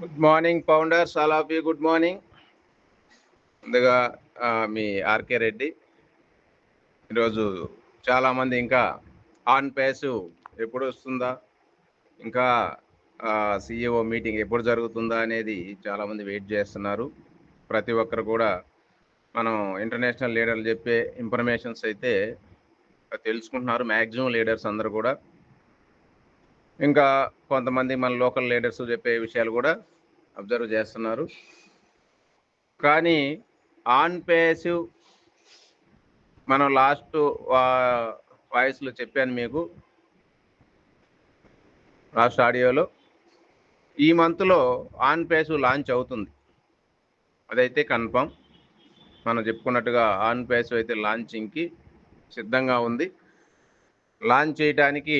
Good morning founders all of you good morning ముందుగా మీ RK Reddy. ఈరోజు చాలామంది ఇంకా ఆన్ పేసు ఎప్పుడు వస్తుందా? ఇంకా సిఇఓ మీటింగ్ ఎప్పుడు జరుగుతుందా అనేది చాలామంది వెయిట్ చేస్తున్నారు. ప్రతి ఒక్కరు కూడా మనం ఇంటర్నేషనల్ లీడర్లు చెప్పే ఇన్ఫర్మేషన్స్ అయితే తెలుసుకుంటున్నారు. మ్యాక్సిమం లీడర్స్ అందరు కూడా. ఇంకా కొంతమంది మన లోకల్ లీడర్స్ చెప్పే విషయాలు కూడా అబ్జర్వ్ చేస్తున్నారు. కానీ ఆన్ పేసివ్ మనం లాస్ట్ వాయిస్లో చెప్పాను మీకు లాస్ట్ ఆడియోలో. ఈ మంత్లో ఆన్ పేసివ్ లాంచ్ అవుతుంది. అదైతే కన్ఫర్మ్ మనం చెప్పుకున్నట్టుగా ఆన్ పేసివ్ అయితే లాంచింగ్కి సిద్ధంగా ఉంది. లాంచ్ చేయడానికి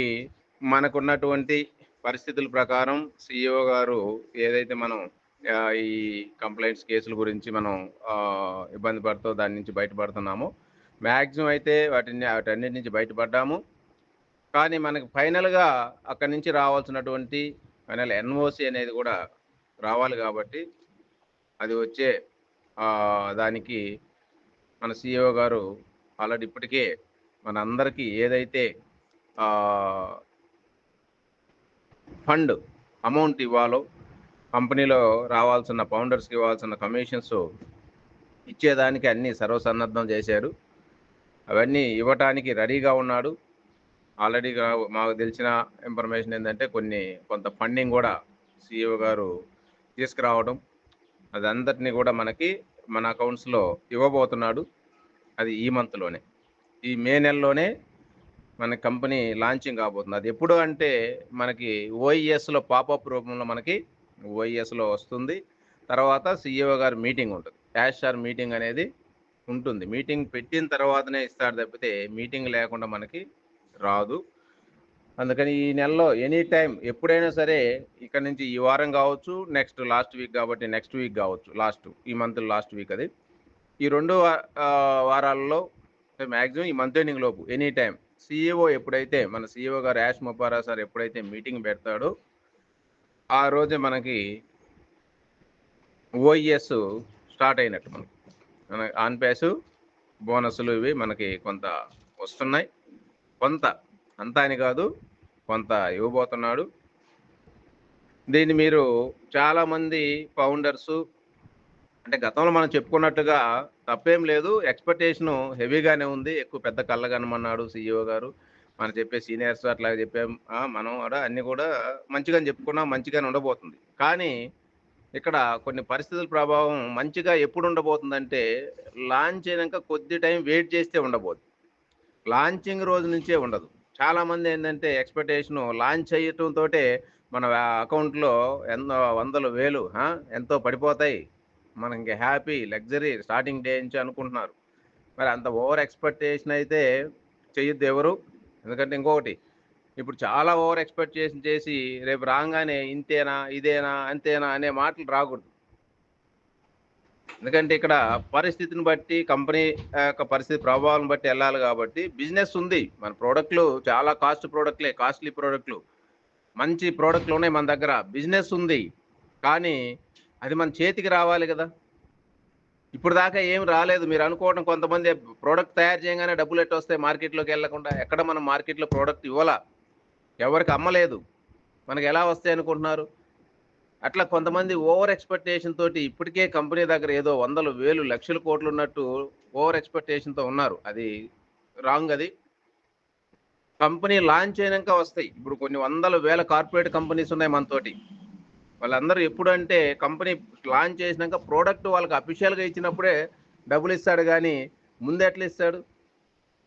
మనకున్నటువంటి పరిస్థితుల ప్రకారం సిఇఓ గారు ఏదైతే మనం ఈ కంప్లైంట్స్ కేసుల గురించి మనం ఇబ్బంది పడుతూ దాని నుంచి బయటపడుతున్నామో మ్యాక్సిమం అయితే వాటిని వాటన్నిటి నుంచి బయటపడ్డాము. కానీ మనకి ఫైనల్గా అక్కడి నుంచి రావాల్సినటువంటి ఫైనల్ ఎన్ఓసి అనేది కూడా రావాలి కాబట్టి అది వచ్చే దానికి మన సిఇఓ గారు ఆల్రెడీ ఇప్పటికే మన అందరికీ ఏదైతే ఫండ్ అమౌంట్ ఇవ్వాలో కంపెనీలో రావాల్సిన ఫౌండర్స్కి ఇవ్వాల్సిన కమిషన్స్ ఇచ్చేదానికి అన్ని సర్వసన్నద్ధం చేశారు. అవన్నీ ఇవ్వటానికి రెడీగా ఉన్నాడు. ఆల్రెడీ మాకు తెలిసిన ఇన్ఫర్మేషన్ ఏంటంటే కొన్ని కొంత ఫండింగ్ కూడా సిఇఓ గారు తీసుకురావడం అదంతటినీ కూడా మనకి మన అకౌంట్స్లో ఇవ్వబోతున్నాడు. అది ఈ మంత్లోనే. ఈ మే నెలలోనే మన కంపెనీ లాంచింగ్ కాబోతుంది. అది ఎప్పుడు అంటే మనకి ఓఈఎస్లో పాపప్ రూపంలో మనకి ఓఈఎస్లో వస్తుంది. తర్వాత సిఇఓ గారి మీటింగ్ ఉంటుంది. యాష్ ఆర్ మీటింగ్ అనేది ఉంటుంది. మీటింగ్ పెట్టిన తర్వాతనే ఇస్తాడు తప్పితే మీటింగ్ లేకుండా మనకి రాదు. అందుకని ఈ నెలలో ఎనీ టైం ఎప్పుడైనా సరే ఇక్కడ నుంచి ఈ వారం కావచ్చు నెక్స్ట్ లాస్ట్ వీక్ కాబట్టి నెక్స్ట్ వీక్ కావచ్చు. లాస్ట్ ఈ మంత్ లాస్ట్ వీక్ అది. ఈ రెండు వారాల్లో మ్యాక్సిమం ఈ మంత్ ఎండింగ్ లోపు ఎనీ టైం సిఇఓ ఎప్పుడైతే మన సిఇఓ గారు యాష్ ముపారా సార్ ఎప్పుడైతే మీటింగ్ పెడతాడో ఆ రోజే మనకి ఓఈఎస్ స్టార్ట్ అయినట్టు మనకి. మన ఆన్ పేసు బోనస్లు ఇవి మనకి కొంత వస్తున్నాయి. కొంత అంతా అని కాదు కొంత ఇవ్వబోతున్నాడు. దీన్ని మీరు చాలామంది ఫౌండర్సు అంటే గతంలో మనం చెప్పుకున్నట్టుగా తప్పేం లేదు. ఎక్స్పెక్టేషను హెవీగానే ఉంది. ఎక్కువ పెద్ద కళ్ళగనమన్నాడు సీఈఓ గారు. మనం చెప్పే సీనియర్స్ అట్లా చెప్పాం. మనం కూడా అన్నీ కూడా మంచిగా చెప్పుకున్నాం. మంచిగానే ఉండబోతుంది. కానీ ఇక్కడ కొన్ని పరిస్థితుల ప్రభావం మంచిగా ఎప్పుడు ఉండబోతుందంటే లాంచ్ అయినాక కొద్ది టైం వెయిట్ చేస్తే ఉండబోదు. లాంచింగ్ రోజు నుంచే ఉండదు. చాలా మంది ఏంటంటే ఎక్స్పెక్టేషన్ లాంచ్ అయ్యటంతో మన అకౌంట్లో ఎన్నో వందలు వేలు ఎంతో పడిపోతాయి. మనం హ్యాపీ లగ్జరీ స్టార్టింగ్ డే నుంచి అనుకుంటున్నారు. మరి అంత ఓవర్ ఎక్స్పెక్టేషన్ అయితే చెయ్యొద్దు ఎవరు. ఎందుకంటే ఇంకొకటి ఇప్పుడు చాలా ఓవర్ ఎక్స్పెక్టేషన్ చేసి రేపు రాగానే ఇంతేనా ఇదేనా అంతేనా అనే మాటలు రాకూడదు. ఎందుకంటే ఇక్కడ పరిస్థితిని బట్టి కంపెనీ యొక్క పరిస్థితి ప్రభావం బట్టి వెళ్ళాలి కాబట్టి బిజినెస్ ఉంది. మన ప్రోడక్ట్లు చాలా కాస్ట్ ప్రోడక్ట్లే కాస్ట్లీ ప్రోడక్ట్లు. మంచి ప్రోడక్ట్లు ఉన్నాయి మన దగ్గర. బిజినెస్ ఉంది. కానీ అది మన చేతికి రావాలి కదా. ఇప్పుడు దాకా ఏం రాలేదు. మీరు అనుకోవడం కొంతమంది ప్రోడక్ట్ తయారు చేయగానే డబ్బులు ఎట్టు వస్తాయి మార్కెట్లోకి వెళ్ళకుండా? ఎక్కడ మనం మార్కెట్లో ప్రోడక్ట్ ఇవ్వాలా? ఎవరికి అమ్మలేదు. మనకి ఎలా వస్తాయి అనుకుంటున్నారు? అట్లా కొంతమంది ఓవర్ ఎక్స్పెక్టేషన్ తోటి ఇప్పటికే కంపెనీ దగ్గర ఏదో వందలు వేలు లక్షల కోట్లు ఉన్నట్టు ఓవర్ ఎక్స్పెక్టేషన్తో ఉన్నారు. అది రాంగ్ అది. కంపెనీ లాంచ్ అయినాక వస్తాయి. ఇప్పుడు కొన్ని వందల వేల కార్పొరేట్ కంపెనీస్ ఉన్నాయి మనతోటి వాళ్ళందరూ ఎప్పుడంటే కంపెనీ లాంచ్ చేసినాక ప్రోడక్ట్ వాళ్ళకి అఫీషియల్గా ఇచ్చినప్పుడే డబ్బులు ఇస్తాడు కానీ ముందు ఎట్లా ఇస్తాడు?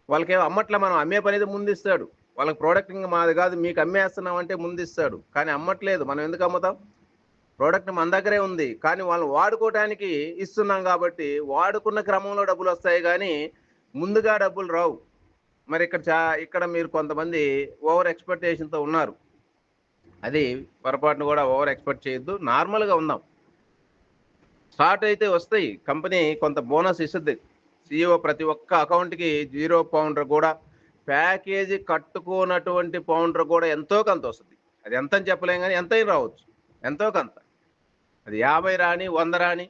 వాళ్ళకేం అమ్మట్లే మనం అమ్మే పనిది ముందు ఇస్తాడు. వాళ్ళకి ప్రోడక్ట్ ఇంకా మాది కాదు మీకు అమ్మేస్తున్నాం అంటే ముందు ఇస్తాడు. కానీ అమ్మట్లేదు. మనం ఎందుకు అమ్ముతాం? ప్రోడక్ట్ మన దగ్గరే ఉంది. కానీ వాళ్ళు వాడుకోవడానికి ఇస్తున్నాం కాబట్టి వాడుకున్న క్రమంలో డబ్బులు వస్తాయి కానీ ముందుగా డబ్బులు రావు. మరి ఇక్కడ చా ఇక్కడ మీరు కొంతమంది ఓవర్ ఎక్స్పెక్టేషన్తో ఉన్నారు. అది పొరపాటును కూడా ఓవర్ ఎక్స్పెక్ట్ చేయొద్దు. నార్మల్గా ఉందాం. స్టార్ట్ అయితే వస్తాయి. కంపెనీ కొంత బోనస్ ఇస్తుంది. సిఇఓ ప్రతి ఒక్క అకౌంట్కి జీరో పౌండర్ కూడా ప్యాకేజీ కట్టుకున్నటువంటి పౌండర్ కూడా ఎంతో కొంత వస్తుంది. అది ఎంత అని చెప్పలేం కానీ ఎంత రావచ్చు. ఎంతో కొంత. అది యాభై రాని వంద రాని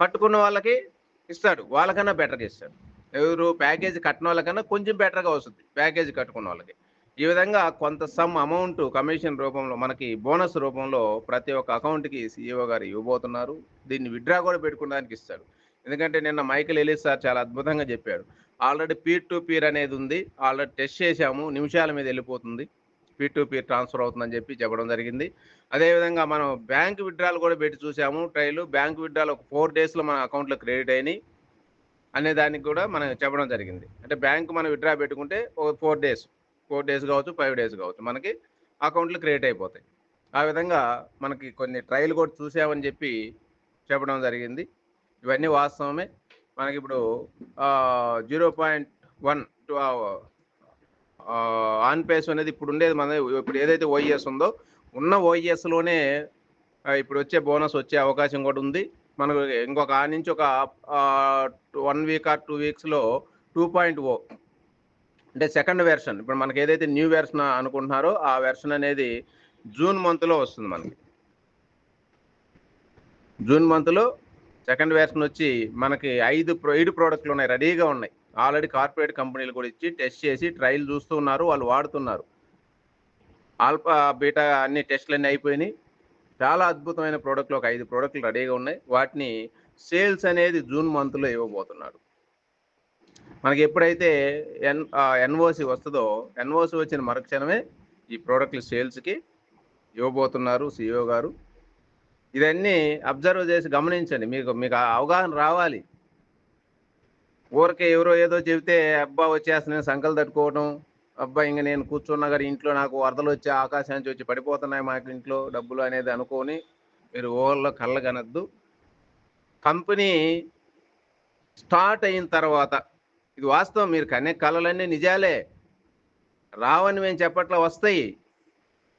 కట్టుకున్న వాళ్ళకి ఇస్తాడు. వాళ్ళకన్నా బెటర్గా ఇస్తాడు ఎవరు ప్యాకేజీ కట్టిన వాళ్ళకన్నా కొంచెం బెటర్గా వస్తుంది. ప్యాకేజీ కట్టుకున్న వాళ్ళకి. ఈ విధంగా కొంత సమ్ అమౌంట్ కమిషన్ రూపంలో మనకి బోనస్ రూపంలో ప్రతి ఒక్క అకౌంట్కి సీఈఓ గారు ఇవ్వబోతున్నారు. దీన్ని విత్డ్రా కూడా పెట్టుకోవడానికి ఇస్తాడు ఎందుకంటే నిన్న మైకిల్ ఎలీస్ సార్ చాలా అద్భుతంగా చెప్పాడు. ఆల్రెడీ పీర్ టు పీర్ అనేది ఉంది. ఆల్రెడీ టెస్ట్ చేశాము. నిమిషాల మీద వెళ్ళిపోతుంది. పీర్ టు పీర్ ట్రాన్స్ఫర్ అవుతుందని చెప్పి చెప్పడం జరిగింది. అదేవిధంగా మనం బ్యాంక్ విత్డ్రాలు కూడా పెట్టి చూసాము ట్రైలు బ్యాంక్ విడ్రాలు ఒక ఫోర్ డేస్లో మన అకౌంట్లో క్రెడిట్ అయినాయి అనే దానికి కూడా మనం చెప్పడం జరిగింది. అంటే బ్యాంక్ మనం విత్డ్రా పెట్టుకుంటే ఒక ఫోర్ డేస్. ఫోర్ డేస్ కావచ్చు ఫైవ్ డేస్ కావచ్చు మనకి అకౌంట్లు క్రియేట్ అయిపోతాయి. ఆ విధంగా మనకి కొన్ని ట్రయల్ కూడా చూసామని చెప్పి చెప్పడం జరిగింది. ఇవన్నీ వాస్తవమే. మనకి ఇప్పుడు zero point one two on pace అనేది ఇప్పుడు ఉండేది మన ఇప్పుడు ఏదైతే ఓఈఎస్ ఉందో ఉన్న ఓఈఎస్లోనే ఇప్పుడు వచ్చే బోనస్ వచ్చే అవకాశం కూడా ఉంది. మనకు ఇంకొక ఆ నుంచి ఒక వన్ వీక్ ఆర్ టూ వీక్స్లో టూ పాయింట్ ఓ అంటే సెకండ్ వెర్షన్. ఇప్పుడు మనకి ఏదైతే న్యూ వెర్షన్ అనుకుంటున్నారో ఆ వెర్షన్ అనేది జూన్ మంత్లో వస్తుంది మనకి. జూన్ మంత్లో సెకండ్ వెర్షన్ వచ్చి మనకి ఐదు ఐదు ప్రోడక్ట్లు ఉన్నాయి రెడీగా ఉన్నాయి. ఆల్రెడీ కార్పొరేట్ కంపెనీలు కూడా ఇచ్చి టెస్ట్ చేసి ట్రయల్ చూస్తూ ఉన్నారు వాళ్ళు వాడుతున్నారు. ఆల్ఫా బీటా అన్ని టెస్ట్లు అన్నీ అయిపోయినాయి. చాలా అద్భుతమైన ప్రోడక్ట్లు ఒక ఐదు ప్రోడక్ట్లు రెడీగా ఉన్నాయి. వాటిని సేల్స్ అనేది జూన్ మంత్లో ఇవ్వబోతున్నాడు మనకి ఎప్పుడైతే ఎన్ ఎన్ఓసి వస్తుందో ఎన్ఓసి వచ్చిన మరుక్షణమే ఈ ప్రోడక్ట్ల సేల్స్కి ఇవ్వబోతున్నారు సిఇఓ గారు. ఇదన్నీ అబ్జర్వ్ చేసి గమనించండి. మీకు మీకు ఆ అవగాహన రావాలి. ఊరికే ఎవరో ఏదో చెబితే అబ్బా వచ్చేస్తున్నాయి సంకలు తట్టుకోవడం అబ్బా ఇంక నేను కూర్చున్నా కానీ ఇంట్లో నాకు వరదలు వచ్చి ఆకాశానికి వచ్చి పడిపోతున్నాయి మాకు ఇంట్లో డబ్బులు అనేది అనుకొని మీరు ఓవర్లో కళ్ళగనద్దు. కంపెనీ స్టార్ట్ అయిన తర్వాత ఇది వాస్తవం. మీరు కనే కళలన్నీ నిజాలే. రావని మేము చెప్పట్లో వస్తాయి.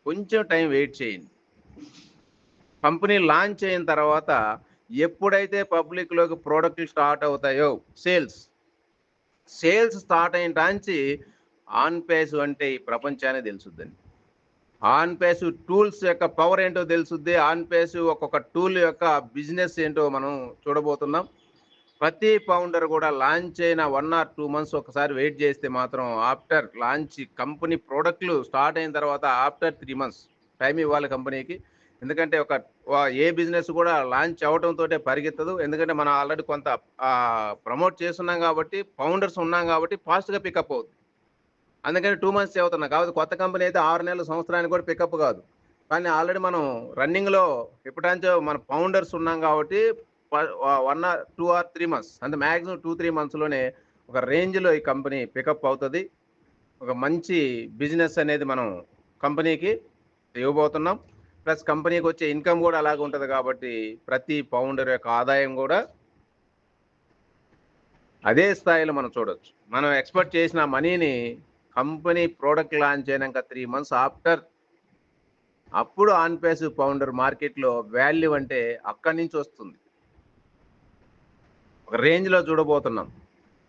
కొంచెం టైం వెయిట్ చేయండి. కంపెనీ లాంచ్ అయిన తర్వాత ఎప్పుడైతే పబ్లిక్లోకి ప్రోడక్ట్లు స్టార్ట్ అవుతాయో సేల్స్. సేల్స్ స్టార్ట్ అయిన టాంచి ఆన్ పేస్ అంటే ఈ ప్రపంచాన్ని తెలుసుద్దండి. ఆన్ పేస్ టూల్స్ యొక్క పవర్ ఏంటో తెలుసుద్ది. ఆన్ పేస్ ఒక్కొక్క టూల్ యొక్క బిజినెస్ ఏంటో మనం చూడబోతున్నాం. ప్రతి ఫౌండర్ కూడా లాంచ్ అయిన వన్ ఆర్ టూ మంత్స్ ఒకసారి వెయిట్ చేస్తే మాత్రం ఆఫ్టర్ లాంచ్ కంపెనీ ప్రోడక్ట్లు స్టార్ట్ అయిన తర్వాత ఆఫ్టర్ త్రీ మంత్స్ టైం ఇవ్వాలి కంపెనీకి. ఎందుకంటే ఒక ఏ బిజినెస్ కూడా లాంచ్ అవడంతో పరిగెత్తదు. ఎందుకంటే మనం ఆల్రెడీ కొంత ప్రమోట్ చేస్తున్నాం కాబట్టి ఫౌండర్స్ ఉన్నాం కాబట్టి ఫాస్ట్గా పికప్ అవుతుంది అందుకని టూ మంత్స్ అవుతున్నాం కాబట్టి కొత్త కంపెనీ అయితే ఆరు నెలల సంవత్సరానికి కూడా పికప్ కాదు. కానీ ఆల్రెడీ మనం రన్నింగ్లో ఎప్పుడంచో మన ఫౌండర్స్ ఉన్నాం కాబట్టి one or two or three months. అంటే మ్యాక్సిమం టూ త్రీ మంత్స్లోనే ఒక రేంజ్లో ఈ కంపెనీ పికప్ అవుతుంది. ఒక మంచి బిజినెస్ అనేది మనం కంపెనీకి ఇవ్వబోతున్నాం. ప్లస్ కంపెనీకి వచ్చే ఇన్కమ్ కూడా అలాగే ఉంటుంది కాబట్టి ప్రతి పౌండర్ యొక్క ఆదాయం కూడా అదే స్థాయిలో మనం చూడొచ్చు. మనం ఎక్స్పెక్ట్ చేసిన మనీని కంపెనీ ప్రోడక్ట్ లాంచ్ అయినాక త్రీ మంత్స్ ఆఫ్టర్ అప్పుడు ఆన్ పౌండర్ మార్కెట్లో వాల్యూ అంటే అక్కడి నుంచి వస్తుంది. ఒక రేంజ్లో చూడబోతున్నాం.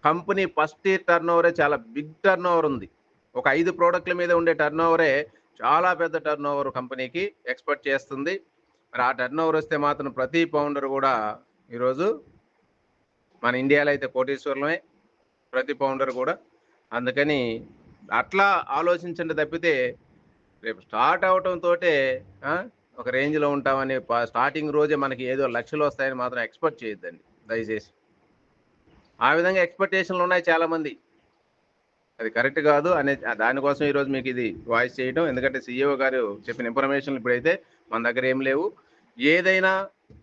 కంపెనీ ఫస్ట్ ఇయర్ టర్న్ ఓవరే చాలా బిగ్ టర్న్ ఓవర్ ఉంది. ఒక ఐదు ప్రోడక్ట్ల మీద ఉండే టర్న్ ఓవరే చాలా పెద్ద టర్న్ ఓవర్ కంపెనీకి ఎక్స్పెక్ట్ చేస్తుంది. మరి ఆ టర్న్ ఓవర్ వస్తే మాత్రం ప్రతి పౌండర్ కూడా ఈరోజు మన ఇండియాలో అయితే కోటీశ్వరులమే ప్రతి పౌండర్ కూడా. అందుకని అట్లా ఆలోచించండి తప్పితే రేపు స్టార్ట్ అవటంతో ఒక రేంజ్లో ఉంటామని స్టార్టింగ్ రోజే మనకి ఏదో లక్షలు వస్తాయని మాత్రం ఎక్స్పెక్ట్ చేయొద్దండి. దయచేసి. ఆ విధంగా ఎక్స్పెక్టేషన్లు ఉన్నాయి చాలామంది. అది కరెక్ట్ కాదు అనే దానికోసం ఈరోజు మీకు ఇది వాయిస్ చేయడం ఎందుకంటే సీఈఓ గారు చెప్పిన ఇన్ఫర్మేషన్ ఇప్పుడైతే మన దగ్గర ఏం లేవు. ఏదైనా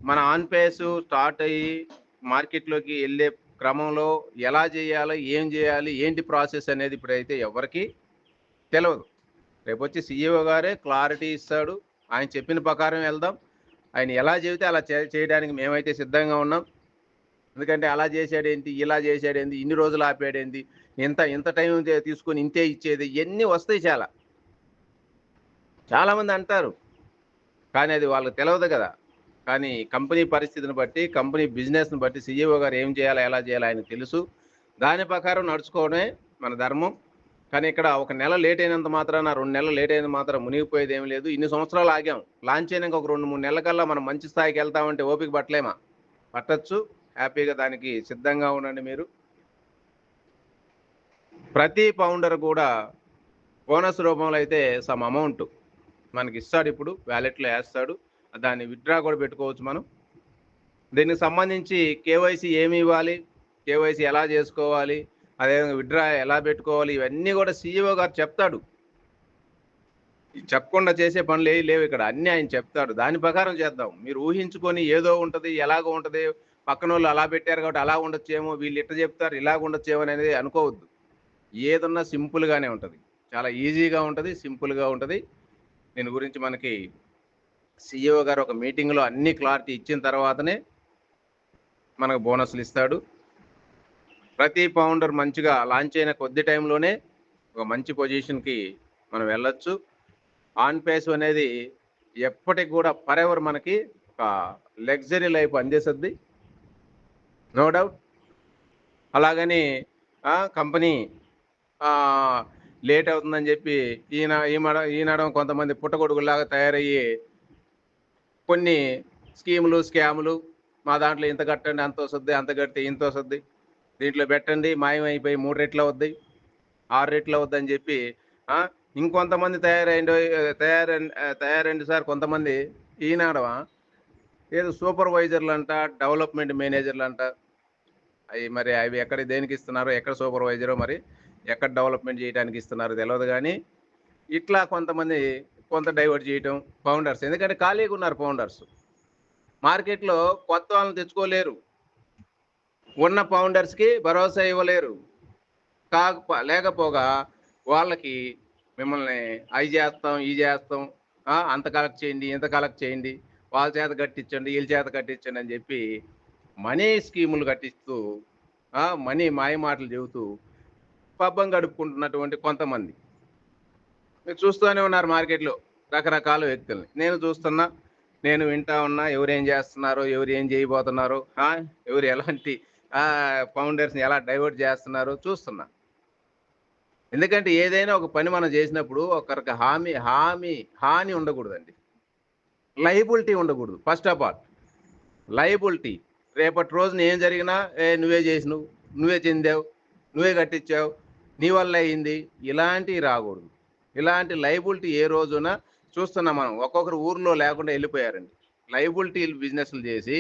మన ఆన్ పేస్ స్టార్ట్ అయ్యి మార్కెట్లోకి వెళ్ళే క్రమంలో ఎలా చేయాలి ఏం చేయాలి ఏంటి ప్రాసెస్ అనేది ఇప్పుడైతే ఎవరికి తెలియదు రేపు వచ్చి సీఈఓ గారే క్లారిటీ ఇస్తాడు. ఆయన చెప్పిన ప్రకారం వెళ్దాం. ఆయన ఎలా చెబితే అలా చేయడానికి మేమైతే సిద్ధంగా ఉన్నాం. ఎందుకంటే అలా చేసాడేంటి ఇలా చేసాడేంది ఇన్ని రోజులు ఆపాడేంటి ఇంత ఇంత టైం తీసుకొని ఇంతే ఇచ్చేది ఇవన్నీ వస్తాయి చాలా. చాలామంది అంటారు కానీ అది వాళ్ళకి తెలియదు కదా. కానీ కంపెనీ పరిస్థితిని బట్టి కంపెనీ బిజినెస్ని బట్టి సీఈఓ గారు ఏం చేయాలి ఎలా చేయాలి ఆయనకు తెలుసు. దాని ప్రకారం నడుచుకోవడమే మన ధర్మం. కానీ ఇక్కడ ఒక నెల లేట్ అయినంత మాత్రాన రెండు నెలలు లేట్ అయినంత మాత్రం మునిగిపోయేది ఏం లేదు. ఇన్ని సంవత్సరాలు ఆగాం. లాంచ్ అయినాక ఒక రెండు మూడు నెలల కల్లా మనం మంచి స్థాయికి వెళ్తామంటే ఓపిక పట్టలేమా? పట్టచ్చు. హ్యాపీగా దానికి సిద్ధంగా ఉండండి మీరు. ప్రతి ఫౌండర్ కూడా బోనస్ రూపంలో అయితే సమ్ అమౌంట్ మనకి ఇస్తాడు ఇప్పుడు వ్యాలెట్లో వేస్తాడు. దాన్ని విత్డ్రా కూడా పెట్టుకోవచ్చు మనం. దీనికి సంబంధించి కేవైసీ ఏమి ఇవ్వాలి? కేవైసీ ఎలా చేసుకోవాలి? అదేవిధంగా విత్డ్రా ఎలా పెట్టుకోవాలి? ఇవన్నీ కూడా సీఈఓ గారు చెప్తాడు. చెప్పకుండా చేసే పనులు ఏవి లేవు ఇక్కడ. అన్నీ ఆయన చెప్తాడు. దాని ప్రకారం చేద్దాం. మీరు ఊహించుకొని ఏదో ఉంటుంది ఎలాగో ఉంటుంది పక్కన వాళ్ళు అలా పెట్టారు కాబట్టి అలా ఉండొచ్చేమో వీళ్ళు ఇట్ట చెప్తారు ఇలా ఉండొచ్చేమో అనేది అనుకోవద్దు. ఏదన్నా సింపుల్గానే ఉంటుంది. చాలా ఈజీగా ఉంటుంది సింపుల్గా ఉంటుంది. దీని గురించి మనకి సిఇఓ గారు ఒక మీటింగ్లో అన్ని క్లారిటీ ఇచ్చిన తర్వాతనే మనకు బోనస్లు ఇస్తాడు. ప్రతి పౌండర్ మంచిగా లాంచ్ అయిన కొద్ది టైంలోనే ఒక మంచి పొజిషన్కి మనం వెళ్ళొచ్చు. ఆన్ పేస్ అనేది ఎప్పటికి కూడా ఫరెవర్ మనకి ఒక లగ్జరీ లైఫ్ అందేసద్ది. నో డౌట్ అలాగని కంపెనీ లేట్ అవుతుందని చెప్పి ఈయన ఈమడ ఈనడం కొంతమంది పుట్టగొడుగులాగా తయారయ్యి కొన్ని స్కీములు స్కాములు మా దాంట్లో ఇంత కట్టండి అంత వస్తుంది అంత కడితే ఇంత వస్తుంది దీంట్లో పెట్టండి మాయమైపోయి మూడు రెట్లు అవుద్ది ఆరు రెట్లు అవుద్దని చెప్పి ఇంకొంతమంది తయారైండు తయారై తయారండి సార్ కొంతమంది ఈనాడవా ఏదో సూపర్వైజర్లు అంట డెవలప్మెంట్ మేనేజర్లు అంట అవి మరి అవి ఎక్కడ దేనికి ఇస్తున్నారో ఎక్కడ సూపర్వైజరో మరి ఎక్కడ డెవలప్మెంట్ చేయడానికి ఇస్తున్నారో తెలియదు కానీ ఇట్లా కొంతమంది కొంత డైవర్ట్ చేయటం ఫౌండర్స్. ఎందుకంటే ఖాళీగా ఉన్నారు ఫౌండర్స్. మార్కెట్లో కొత్త వాళ్ళని తెచ్చుకోలేరు. ఉన్న ఫౌండర్స్కి భరోసా ఇవ్వలేరు. కాక లేకపోగా వాళ్ళకి మిమ్మల్ని అవి చేస్తాం ఈ చేస్తాం అంత కలెక్ట్ చేయండి ఇంత కలెక్ట్ చేయండి వాళ్ళ చేత కట్టించండి వీళ్ళ చేత కట్టించండి అని చెప్పి మనీ స్కీములు కట్టిస్తూ మనీ మాయ మాటలు చెబుతూ పబ్బం గడుపుకుంటున్నటువంటి కొంతమంది. మీరు చూస్తూనే ఉన్నారు మార్కెట్లో రకరకాల వ్యక్తుల్ని. నేను చూస్తున్నా నేను వింటా ఉన్నా ఎవరు ఏం చేస్తున్నారో ఎవరు ఏం చేయబోతున్నారో ఎవరు ఎలాంటి ఫౌండర్స్ని ఎలా డైవర్ట్ చేస్తున్నారో చూస్తున్నా. ఎందుకంటే ఏదైనా ఒక పని మనం చేసినప్పుడు ఒకరికి హామీ హామీ హాని ఉండకూడదండి. లయబిలిటీ ఉండకూడదు. First of all liability. రేపటి రోజున ఏం జరిగినా ఏ నువ్వే చేసినావు నువ్వే చెందావు నువ్వే కట్టించావు నీ వల్ల అయింది. ఇలాంటివి రాకూడదు. ఇలాంటి లయబిలిటీ ఏ రోజున చూస్తున్నాం మనం. ఒక్కొక్కరు ఊర్లో లేకుండా వెళ్ళిపోయారండి. లయబిలిటీ బిజినెస్లు చేసి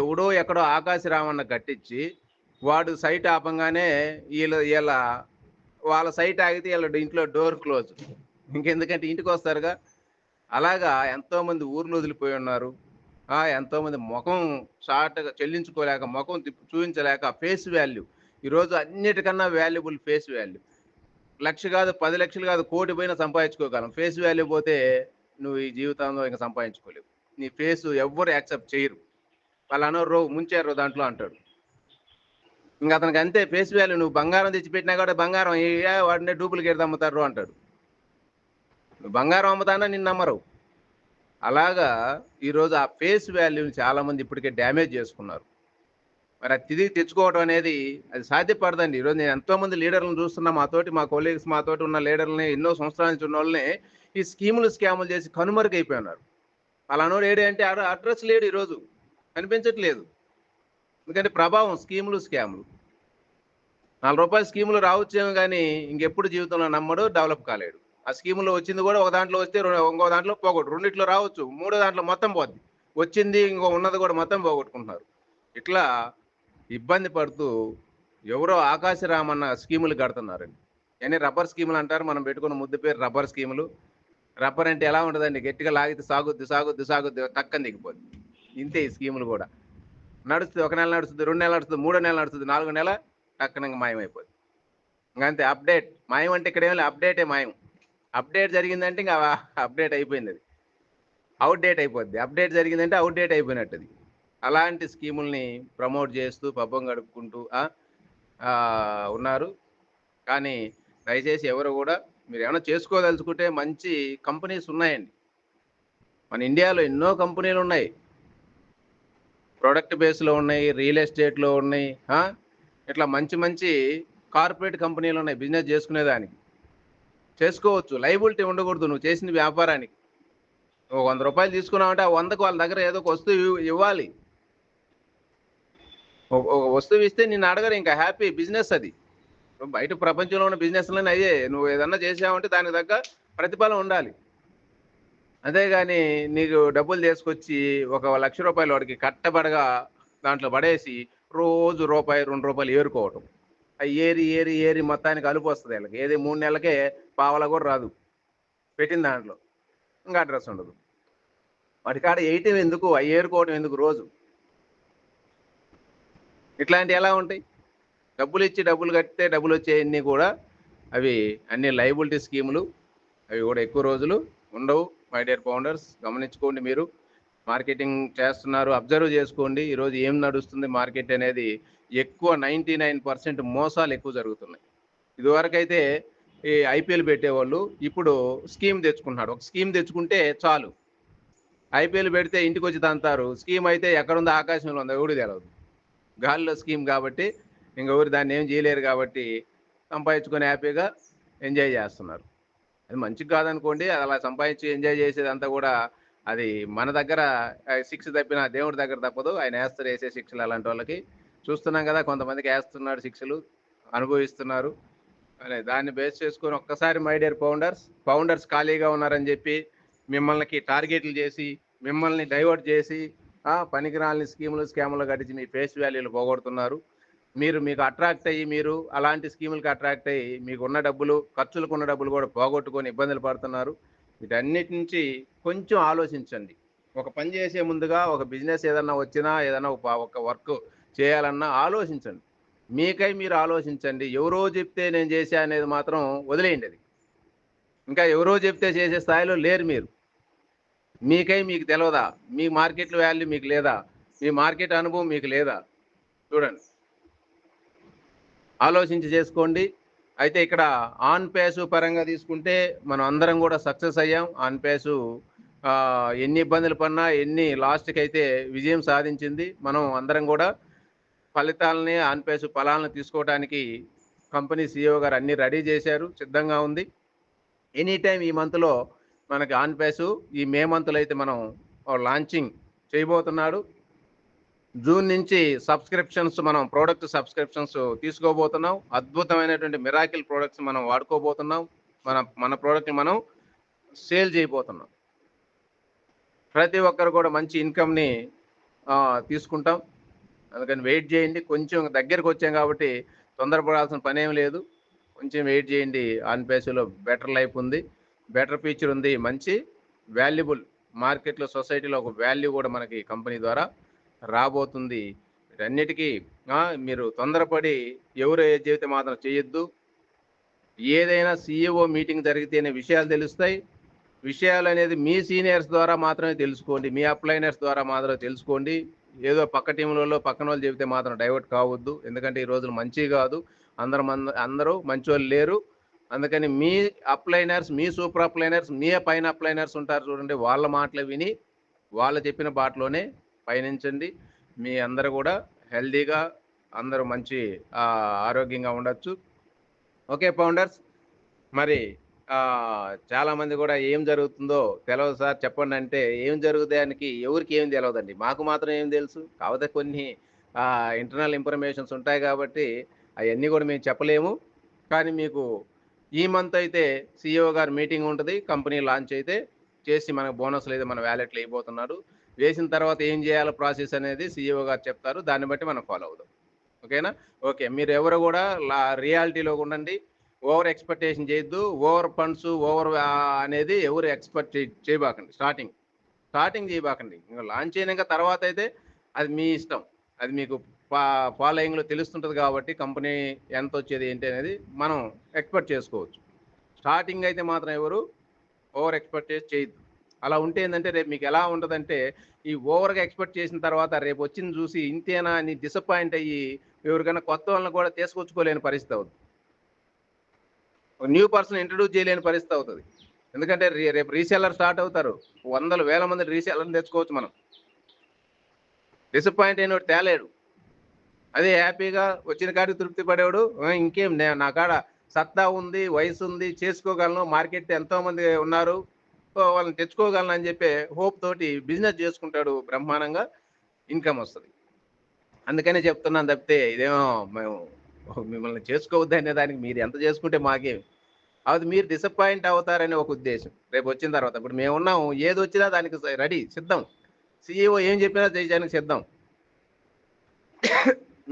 ఎవడో ఎక్కడో ఆకాశరామన్న కట్టించి వాడు సైట్ ఆపంగానే వీళ్ళ వీళ్ళ వాళ్ళ సైట్ ఆగితే వీళ్ళ ఇంట్లో డోర్ క్లోజ్. ఇంకెందుకంటే ఇంటికి వస్తారుగా. అలాగా ఎంతోమంది ఊర్లు వదిలిపోయి ఉన్నారు. ఎంతోమంది ముఖం షార్ట్గా చెల్లించుకోలేక ముఖం చూపించలేక ఫేస్ వాల్యూ. ఈరోజు అన్నిటికన్నా వాల్యుబుల్ ఫేస్ వాల్యూ. లక్ష కాదు పది లక్షలు కాదు కోటి పైన సంపాదించుకోగలం. ఫేస్ వాల్యూ పోతే నువ్వు ఈ జీవితంలో ఇంకా సంపాదించుకోలేవు. నీ ఫేస్ ఎవ్వరు యాక్సెప్ట్ చేయరు. వాళ్ళు రో ముంచారు దాంట్లో అంటాడు. ఇంకా అతనికి అంతే ఫేస్ వాల్యూ నువ్వు బంగారం తెచ్చి పెట్టినా కూడా బంగారం వాడినే డూప్లికేట్ అమ్ముతారు అంటాడు. నువ్వు బంగారం అమ్ముతానా నిన్ను నమ్మరు అలాగా ఈరోజు ఆ ఫేస్ వాల్యూని చాలామంది ఇప్పటికే డ్యామేజ్ చేసుకున్నారు. మరి అది తిరిగి తెచ్చుకోవడం అనేది అది సాధ్యపడదండి. ఈరోజు నేను ఎంతోమంది లీడర్లను చూస్తున్నా మాతోటి మా కొలీగ్స్ మాతోటి ఉన్న లీడర్లని ఎన్నో సంవత్సరాల నుంచి ఉన్న వాళ్ళని ఈ స్కీములు స్కాములు చేసి కనుమరుగైపోయినారు. అలానోడు ఏడు అంటే అడ్రస్ లేడు ఈరోజు. కనిపించట్లేదు. ఎందుకంటే ప్రభావం స్కీములు స్కాములు. నాలుగు రూపాయల స్కీములు రావచ్చేమో కానీ ఇంకెప్పుడు జీవితంలో నమ్మడు డెవలప్ కాలేడు. ఆ స్కీములో వచ్చింది కూడా ఒక దాంట్లో వస్తే ఇంకో దాంట్లో పోగొట్టు రెండిట్లో రావచ్చు. మూడో దాంట్లో మొత్తం పోద్ది. వచ్చింది ఇంకో ఉన్నది కూడా మొత్తం పోగొట్టుకుంటున్నారు. ఇట్లా ఇబ్బంది పడుతూ ఎవరో ఆకాశరామన్న స్కీములు కడుతున్నారండి. కానీ రబ్బర్ స్కీములు అంటారు? మనం పెట్టుకున్న ముద్దు పేరు రబ్బర్ స్కీములు. రబ్బర్ అంటే ఎలా ఉంటుందండి? గట్టిగా లాగితే సాగుద్ది సాగుద్ది సాగుద్ది టక్కని దిగిపోద్ది. ఇంతే ఈ స్కీములు కూడా. నడుస్తుంది ఒక నెల నడుస్తుంది రెండు నెలలు నడుస్తుంది మూడో నెల నడుస్తుంది నాలుగో నెల టక్కన ఇంకా మాయమైపోద్ది. ఇంకా అంతే అప్డేట్. మాయం అంటే ఇక్కడ ఏమి అప్డేటే మాయం. అప్డేట్ జరిగిందంటే ఇంకా అప్డేట్ అయిపోయింది అది. అవుట్ డేట్ అయిపోద్ది. అప్డేట్ జరిగిందంటే అవుట్ డేట్ అయిపోయినట్టు అది అలాంటి స్కీముల్ని ప్రమోట్ చేస్తూ పబ్బం గడుపుకుంటూ ఉన్నారు. కానీ దయచేసి ఎవరు కూడా మీరు ఏమైనా చేసుకోదలుచుకుంటే మంచి కంపెనీస్ ఉన్నాయండి. మన ఇండియాలో ఎన్నో కంపెనీలు ఉన్నాయి. ప్రోడక్ట్ బేస్లో ఉన్నాయి రియల్ ఎస్టేట్లో ఉన్నాయి ఇట్లా మంచి మంచి కార్పొరేట్ కంపెనీలు ఉన్నాయి బిజినెస్ చేసుకునేదానికి. చేసుకోవచ్చు. లైబిలిటీ ఉండకూడదు. నువ్వు చేసిన వ్యాపారానికి. ఒక వంద రూపాయలు తీసుకున్నావంటే ఆ వందకు వాళ్ళ దగ్గర ఏదో ఒక వస్తువు ఇవ్వ- ఇవ్వాలి. ఒక- వస్తువు ఇస్తే నిన్ను అడగరు. ఇంకా హ్యాపీ బిజినెస్ అది. బయట ప్రపంచంలో ఉన్న బిజినెస్లోనే అయ్యే. నువ్వు ఏదన్నా చేసావంటే దానికి తగ్గ ప్రతిఫలం ఉండాలి. అంతేగాని నీకు డబ్బులు తీసుకొచ్చి ఒక లక్ష రూపాయలు వాడికి కట్టబడగా దాంట్లో పడేసి రోజు రూపాయి రెండు రూపాయలు ఏరుకోవటం. అవి ఏరి ఏరి ఏరి మొత్తానికి అలుపు వస్తుంది వీళ్ళకి. ఏది మూడు నెలలకే పావల కూడా రాదు. పెట్టిన దాంట్లో. ఇంకా అడ్రస్ ఉండదు. వాటి కాడ వేయటం ఎందుకు? అవి ఏరుకోవడం ఎందుకు రోజు? ఇట్లాంటివి ఎలా ఉంటాయి? డబ్బులు ఇచ్చి డబ్బులు కట్టితే డబ్బులు వచ్చేవన్నీ కూడా అవి అన్ని లైబిలిటీ స్కీములు అవి కూడా ఎక్కువ రోజులు ఉండవు. మై డియర్ ఫౌండర్స్ గమనించుకోండి మీరు. మార్కెటింగ్ చేస్తున్నారు. అబ్జర్వ్ చేసుకోండి. ఈరోజు ఏం నడుస్తుంది మార్కెట్ అనేది ఎక్కువ నైంటీ నైన్ పర్సెంట్ మోసాలు ఎక్కువ జరుగుతున్నాయి. ఇదివరకైతే ఈ ఐపీఎల్ పెట్టేవాళ్ళు ఇప్పుడు స్కీమ్ తెచ్చుకుంటున్నాడు. ఒక స్కీమ్ తెచ్చుకుంటే చాలు. ఐపీఎల్ పెడితే ఇంటికి వచ్చి తంతారు. స్కీమ్ అయితే ఎక్కడుందో ఆకాశంలో ఉందో ఎవడు తెలియదు గాలిలో స్కీమ్ కాబట్టి ఇంకెవరు దాన్ని ఏం చేయలేరు కాబట్టి సంపాదించుకొని హ్యాపీగా ఎంజాయ్ చేస్తున్నారు. అది మంచిది కాదనుకోండి అది అలా సంపాదించి ఎంజాయ్ చేసేదంతా కూడా అది మన దగ్గర శిక్ష తప్పిన దేవుడి దగ్గర తప్పదు. ఆయన వేస్తారు వేసే శిక్షలు అలాంటి వాళ్ళకి. చూస్తున్నాం కదా కొంతమందికి వేస్తున్నారు శిక్షలు అనుభవిస్తున్నారు. అదే దాన్ని బేస్ చేసుకొని ఒక్కసారి మై డియర్ ఫౌండర్స్ ఫౌండర్స్ ఖాళీగా ఉన్నారని చెప్పి మిమ్మల్ని టార్గెట్లు చేసి మిమ్మల్ని డైవర్ట్ చేసి పనికిరాలని పనికిరాని స్కీములు స్కాములు కట్టించి మీ ఫేస్ వాల్యూలు పోగొడుతున్నారు. మీరు మీకు అట్రాక్ట్ అయ్యి మీరు అలాంటి స్కీములకి అట్రాక్ట్ అయ్యి మీకు ఉన్న డబ్బులు ఖర్చులకు ఉన్న డబ్బులు కూడా పోగొట్టుకొని ఇబ్బందులు పడుతున్నారు. వీటన్నిటి నుంచి కొంచెం ఆలోచించండి. ఒక పని చేసే ముందుగా ఒక బిజినెస్ ఏదన్నా వచ్చినా ఏదన్నా ఒక వర్క్ చేయాలన్నా ఆలోచించండి. మీకై మీరు ఆలోచించండి. ఎవరో చెప్తే నేను చేశా అనేది మాత్రం వదిలేయండి అది. ఇంకా ఎవరో చెప్తే చేసే స్థాయిలో లేరు మీరు. మీకై మీకు తెలియదా మీ మార్కెట్ వాల్యూ మీకు లేదా? మీ మార్కెట్ అనుభవం మీకు లేదా? చూడండి. ఆలోచించి చేసుకోండి. అయితే ఇక్కడ ఆన్ పేసు పరంగా తీసుకుంటే మనం అందరం కూడా సక్సెస్ అయ్యాం. ఆన్ పేసు ఎన్ని ఇబ్బందులు పడినా ఎన్ని లాస్ట్కి అయితే విజయం సాధించింది మనం అందరం కూడా ఫలితాలని ఆన్పేసు ఫలాలను తీసుకోవడానికి కంపెనీ సిఇఓ గారు అన్ని రెడీ చేశారు సిద్ధంగా ఉంది. ఎనీ టైం ఈ మంత్లో మనకి ఆన్పేసు ఈ మే మంత్లో అయితే మనం లాంచింగ్ చేయబోతున్నాడు. జూన్ నుంచి సబ్స్క్రిప్షన్స్ మనం ప్రోడక్ట్ సబ్స్క్రిప్షన్స్ తీసుకోబోతున్నాం. అద్భుతమైనటువంటి మిరాకిల్ ప్రోడక్ట్స్ మనం వాడుకోబోతున్నాం. మన మన ప్రోడక్ట్ని మనం సేల్ చేయబోతున్నాం. ప్రతి ఒక్కరు కూడా మంచి ఇన్కమ్ని తీసుకుంటాం. అందుకని వెయిట్ చేయండి. కొంచెం దగ్గరకు వచ్చాం కాబట్టి తొందరపడాల్సిన పని ఏం లేదు. కొంచెం వెయిట్ చేయండి. ఆన్ పేసులో బెటర్ లైఫ్ ఉంది. బెటర్ ఫీచర్ ఉంది. మంచి వాల్యుబుల్ మార్కెట్లో సొసైటీలో ఒక వాల్యూ కూడా మనకి కంపెనీ ద్వారా రాబోతుంది. వీటన్నిటికీ మీరు తొందరపడి ఎవరు ఏ జీవితం మాత్రం చేయొద్దు. ఏదైనా సీఈఓ మీటింగ్ జరిగితేనే విషయాలు తెలుస్తాయి. విషయాలు అనేది మీ సీనియర్స్ ద్వారా మాత్రమే తెలుసుకోండి. మీ అప్లైనర్స్ ద్వారా మాత్రమే తెలుసుకోండి. ఏదో పక్క టీంలలో పక్కన వాళ్ళు చెబితే మాత్రం డైవర్ట్ కావద్దు. ఎందుకంటే ఈ రోజులు మంచి కాదు. అందరం అందరూ మంచి వాళ్ళు లేరు. అందుకని మీ అప్లైనర్స్ మీ సూపర్ అప్లైనర్స్ మీ పైన అప్లైనర్స్ ఉంటారు చూడండి వాళ్ళ మాటలు విని వాళ్ళు చెప్పిన బాటలోనే పయనించండి. మీ అందరూ కూడా హెల్దీగా అందరూ మంచి ఆరోగ్యంగా ఉండొచ్చు. Okay founders. మరి చాలామంది చాలా మంది కూడా ఏం జరుగుతుందో తెలియదు సార్. చెప్పండి అంటే ఏం జరుగుదానికి ఎవరికి ఏం తెలియదండి మాకు మాత్రం ఏం తెలుసు. కాకపోతే కొన్ని ఇంటర్నల్ ఇన్ఫర్మేషన్స్ ఉంటాయి కాబట్టి అవన్నీ కూడా మేము చెప్పలేము. కానీ మీకు ఈ మంత్ అయితే సిఇఓ గారు మీటింగ్ ఉంటుంది. కంపెనీ లాంచ్ అయితే చేసి మనకు బోనస్లు అయితే మన వ్యాలెట్లో అయిపోతున్నాడు వేసిన తర్వాత ఏం చేయాలో ప్రాసెస్ అనేది సిఇఓ గారు చెప్తారు. దాన్ని బట్టి మనం ఫాలో అవుదాం. ఓకేనా? ఓకే. మీరు ఎవరు కూడా లా రియాలిటీలో ఉండండి. ఓవర్ ఎక్స్పెక్టేషన్ చేయొద్దు ఓవర్ ఫండ్స్ ఓవర్ అనేది ఎవరు ఎక్స్పెక్ట్ చేయబాకండి స్టార్టింగ్. స్టార్టింగ్ చేయబాకండి. ఇంకా లాంచ్ అయినాక తర్వాత అయితే అది మీ ఇష్టం. అది మీకు ఫా ఫాలోయింగ్లో తెలుస్తుంటుంది కాబట్టి కంపెనీ ఎంత వచ్చేది ఏంటి అనేది మనం ఎక్స్పెక్ట్ చేసుకోవచ్చు. స్టార్టింగ్ అయితే మాత్రం ఎవరు ఓవర్ ఎక్స్పెక్ట్ చేసి చేయొద్దు. అలా ఉంటే ఏంటంటే రేపు మీకు ఎలా ఉంటుందంటే ఈ ఓవర్గా ఎక్స్పెక్ట్ చేసిన తర్వాత రేపు వచ్చింది చూసి ఇంతేనా అని డిసప్పాయింట్ అయ్యి ఎవరికైనా కొత్త వాళ్ళని కూడా తీసుకొచ్చుకోలేని పరిస్థితి అవుతుంది న్యూ పర్సన్ ఇంట్రడ్యూస్ చేయలేని పరిస్థితి అవుతుంది. ఎందుకంటే రేపు రీసెల్లర్ స్టార్ట్ అవుతారు. వందల వేల మంది రీసెల్లర్ని తెచ్చుకోవచ్చు మనం. డిసప్పాయింట్ అయినోడు తేలేడు. అదే హ్యాపీగా వచ్చిన కాడికి తృప్తి పడేవాడు ఇంకేం నా కాడ సత్తా ఉంది వయసు ఉంది చేసుకోగలను మార్కెట్ ఎంతోమంది ఉన్నారు సో వాళ్ళని తెచ్చుకోగలను అని చెప్పి హోప్ తోటి బిజినెస్ చేసుకుంటాడు బ్రహ్మాండంగా ఇన్కమ్ వస్తుంది. అందుకనే చెప్తున్నాను తప్పితే ఇదేమో మేము మిమ్మల్ని చేసుకోవద్దు అనే దానికి మీరు ఎంత చేసుకుంటే మాకేం? అది మీరు డిసప్పాయింట్ అవుతారనే ఒక ఉద్దేశం. రేపు వచ్చిన తర్వాత ఇప్పుడు మేము ఉన్నాం ఏది వచ్చినా దానికి రెడీ సిద్ధం. సీఈఓ ఏం చెప్పినా చేయడానికి సిద్ధం.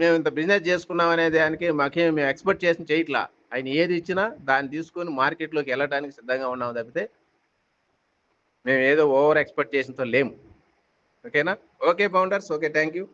మేము ఇంత బిజినెస్ చేసుకున్నాం అనే దానికి మాకేం మేము ఎక్స్పెక్ట్ చేసి చేయట్లా. ఆయన ఏది ఇచ్చినా దాన్ని తీసుకొని మార్కెట్లోకి వెళ్ళడానికి సిద్ధంగా ఉన్నాం తప్పితే మేము ఏదో ఓవర్ ఎక్స్పెక్టేషన్తో లేము. ఓకేనా? Okay founders okay thank you